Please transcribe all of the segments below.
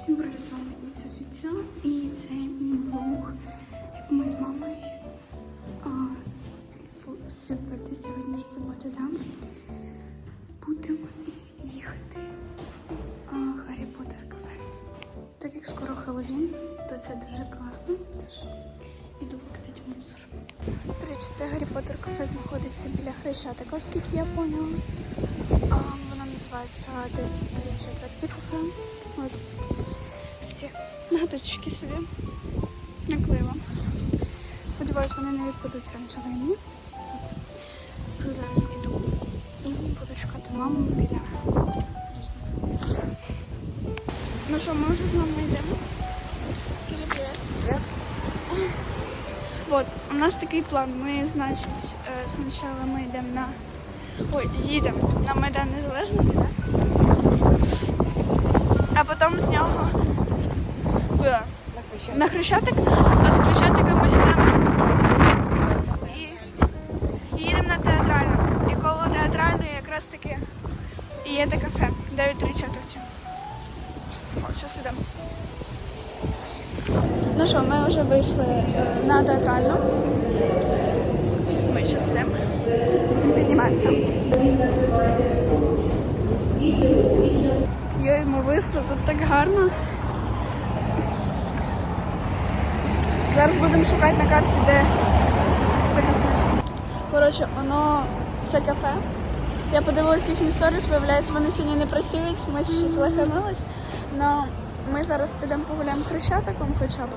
З вами і це мій блог, ми з мамою супер сьогодні ж субота, да? Будемо їхати в Гаррі Поттер кафе. Так як скоро Хеллоуін, то це дуже класно. Тож іду викидати мусор. До речі, це Гаррі Поттер кафе знаходиться біля Хрещатика, оскільки я поняла. А, воно називається 9 четверті кафе. От. Ці нагадочки собі наклеїла. Сподіваюсь, вони не відпадуть раніше війни. Вже зараз іду. І буду чекати маму біля. Ну що, ми вже з мамою йдемо. Скажи привіт. Привіт. Вот, у нас такий план. Ми, значить, е, спочатку ми йдемо на. Ой, їдемо на Майдан Незалежності, так? А потім з нього? На Хрещатик, а з Хрещатика ми сюди і їдемо на театральну. І коло театральної якраз таки і є те кафе 9 четверті. От що сюди. Ну що, ми вже вийшли е, на театральну. Ми ще сидимо. Будемо підніматися. Йой, ми вийшли, тут так гарно. Зараз будемо шукати на карті, де це кафе. Коротше, воно це кафе. Я подивилась їхню сторіс, виявляється, вони сьогодні не працюють, ми ще злегнулись. Но ми зараз підемо погуляємо хрещатиком хоча б.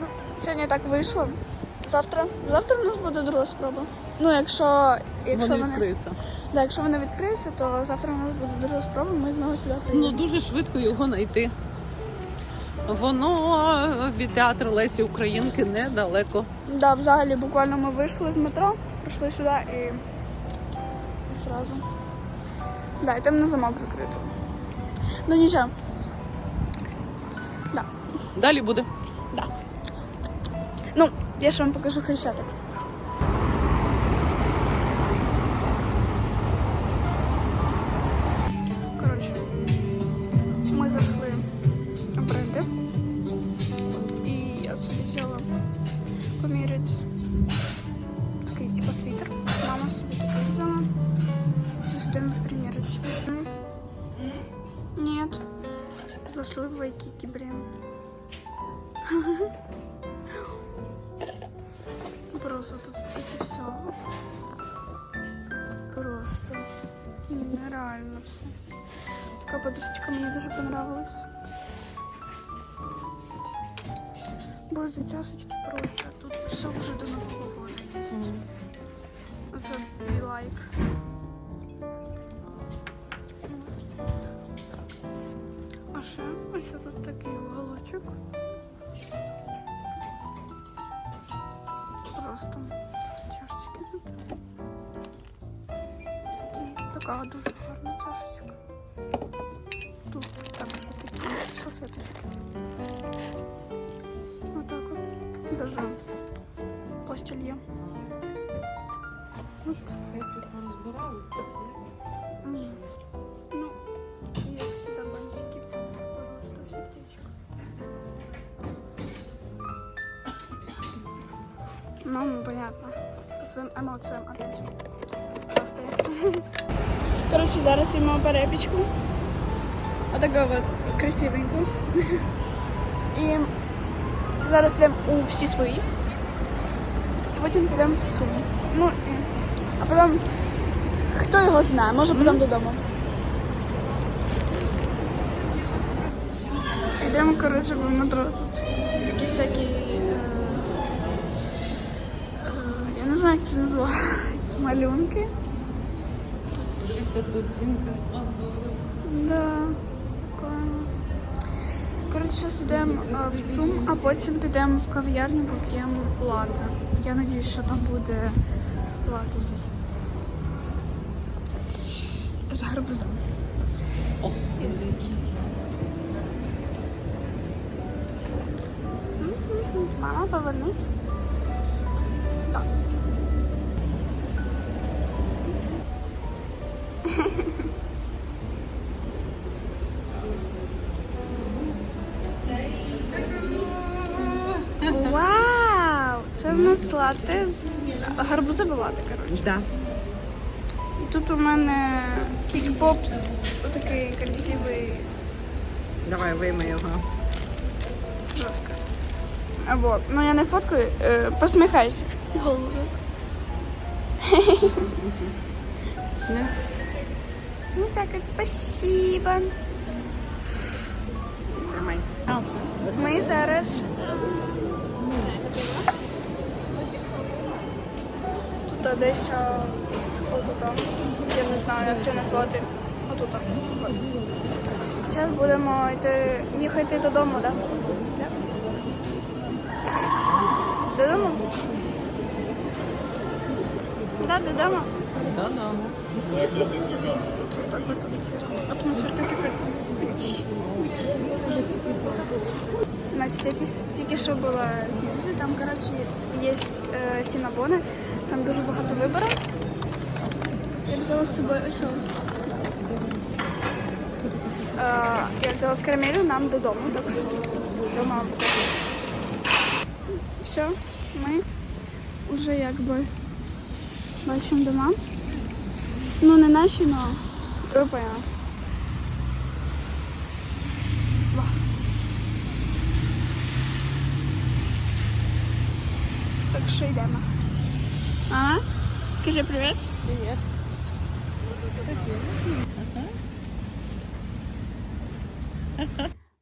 Ну, сьогодні так вийшло. Завтра. Завтра у нас буде друга спроба. Ну, якщо, якщо Вони відкриються. Да, якщо вони відкриються, то завтра у нас буде друга спроба, ми знову сюди приїдемо. Ну дуже швидко його знайти. Воно від театру Лесі Українки недалеко. Да, взагалі буквально ми вийшли з метро, прийшли сюди і, і зразу. Да, і там на замок закрито. Ну нічого. Да, Далі буде. да. Ну, я ж вам покажу хрещатик. Зашли в Вайкики, блин. Просто тут стільки всього. Тут просто нереально все. Така подушечка мені дуже понравилась. Боже, цясочки просто. Тут все вже до Нового года є. Оце be like. ось тут такий уголочок. Просто такі чашечки тут. Такі, така дуже гарна чашечка. Тут також є такі салфеточки. Отак от. Даже постіль є. От. М. Ну, и Ну, понятно. По своим эмоциям опять. Просто я. Короче, зараз їмо перепічку. Отаку от красивеньку. І зараз йдемо у всі свої. І потім підемо в ЦУМ. Ну, і... а потім Хто його знає, може потім додому. Йдемо, коротше, в метро тут. Такі всякі. Знаю, як це називається. Малюнки. Да. прикольно. Коротше, зараз йдемо в ЦУМ, а потім підемо в кав'ярню, поп'ємо лати. Я сподіваюся, що там буде лати. З гарбузом. О, Мама, повернись. Це в нас лати з гарбузове лати, коротше. Да. І тут у мене кікбокс, отакий красивий Давай вийми його. жорстко. Або, ну я не фоткаю, е, посміхайся. Голову. Не? Ну так, от, спасибо. Тримай. Ми зараз. Тут десь отут. Я не знаю, як це назвати. Отут. От. Зараз будемо йти, їхати додому, так? Да? Да? Додому? Да, додому. Додому. Так. Атмосферка така. У нас тільки, тільки що було знизу, там, коротше, є е, сінабони, там дуже багато вибору. Я взяла з собою ось. Е, я взяла з карамелю нам додому, так що буде. Все, ми вже якби бачимо дома. Ну, не наші, але ви Так що йдемо. А? Скажи привіт. Привіт.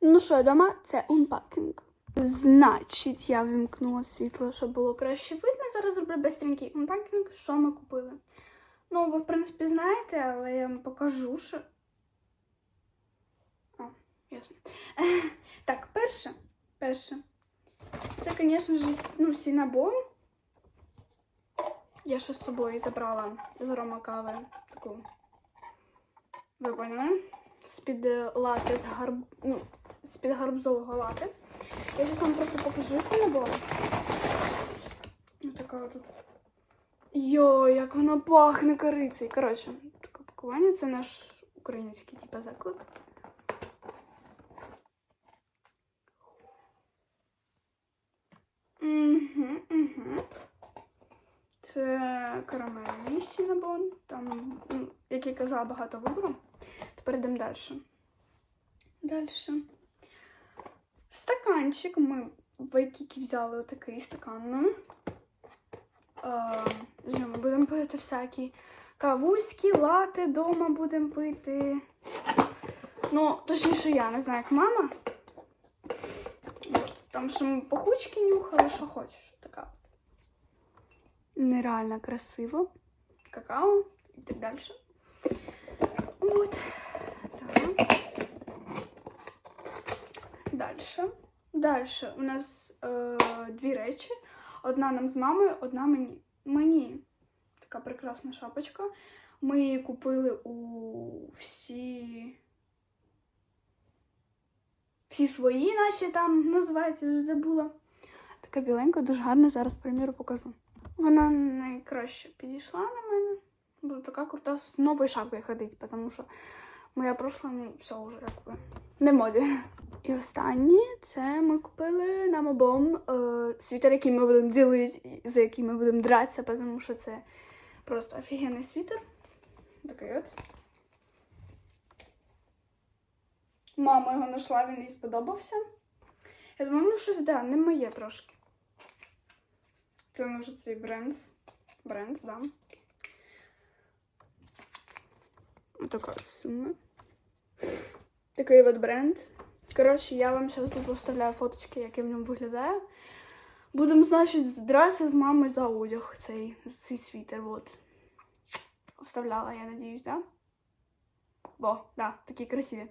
Ну що, вдома це унпакінг. Значить, я вимкнула світло, щоб було краще видно. Зараз зроблю бистренький унпакінг, що ми купили. Ну, ви, в принципі, знаєте, але я вам покажу, що. О, ясно. Так, перше. Перше. Це, звісно ж, ну, сінабон. Я ще з собою забрала з арома кави таку. Ви поняли? З-під е, лати з гарб... ну, з-під гарбузового лати. Я зараз вам просто покажу сінабон. Ось така тут. Йо, як вона пахне корицею. Коротше, таке пакування це наш український типу, заклад. Угу, угу. Це карамельний сінабон. Там, ну, як я казала, багато вибору. Тепер йдемо далі. Далі. Стаканчик. Ми в Вайкікі взяли отакий стакан. Е, з нього будемо пити всякі кавуські, лати дома будемо пити. Ну, точніше, я не знаю, як мама. Там що ми пахучки нюхали, що хочеш. Така. Нереально красиво. Какао і так далі. От. Так. Далі. Далі у нас е, дві речі. Одна нам з мамою, одна мені. Мені така прекрасна шапочка. Ми її купили у всі. Всі свої наші там називається, вже забула. Така біленька, дуже гарна, зараз приміру покажу. Вона найкраще підійшла на мене. Бо така крута з новою шапкою ходить, тому що моя пройшла, ну, все вже якби не моді. І останнє це ми купили нам обом е, світер, який ми будемо ділити, за який ми будемо дратися, тому що це просто офігенний світер. Такий от. Мама його знайшла, він їй сподобався. Я думаю, ну щось да, не моє трошки. Це може цей бренд. Бренд, да. Отака сума. Такий от бренд. Коротше, я вам зараз тут поставляю фоточки, як я в ньому виглядаю. Будемо, значить, здрася з мамою за одяг цей, цей світер. Вот. Вставляла, я надіюсь, да? Бо, да, такі красиві.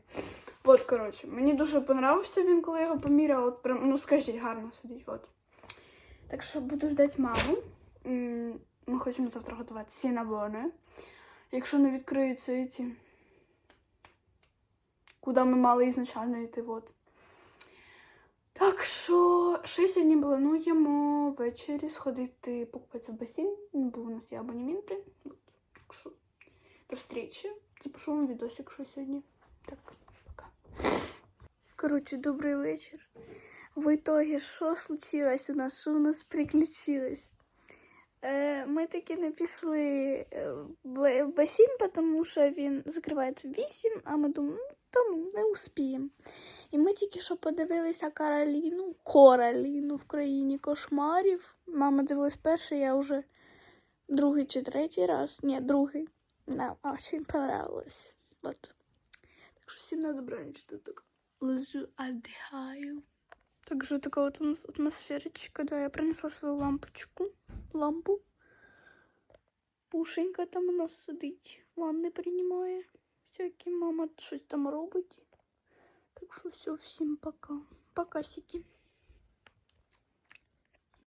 От, коротше, мені дуже понравився він, коли я його поміряла. От прям, ну скажіть, гарно сидить. От. Так що буду ждати маму. Ми хочемо завтра готувати сінабони. Якщо не відкриються ці, куди ми мали ізначально йти. От. Так що, що сьогодні плануємо ввечері сходити покупатися в басейн. Ну, бо у нас є абонементи. Так що, до зустрічі. Запишу вам відосик, що сьогодні. Так, пока. Коротше, добрий вечір. В итоге, що случилось у нас, що у нас приключилось? Е, ми таки не пішли в в басейн, тому що він закривається в 8, а ми думаємо, ну, там не успіємо. І ми тільки що подивилися Кароліну, Короліну в країні кошмарів. Мама дивилась перший, я вже другий чи третій раз. Ні, другий. Нам очень понравилось. Вот. Так що всім на добраніч тут так лежу, отдыхаю. Так що така от у нас атмосферочка, да, я принесла свою лампочку, лампу. Пушенька там у нас сидить, ванни приймає. Всякі мама щось там робить. Так що все, всім пока. Пока, сіки.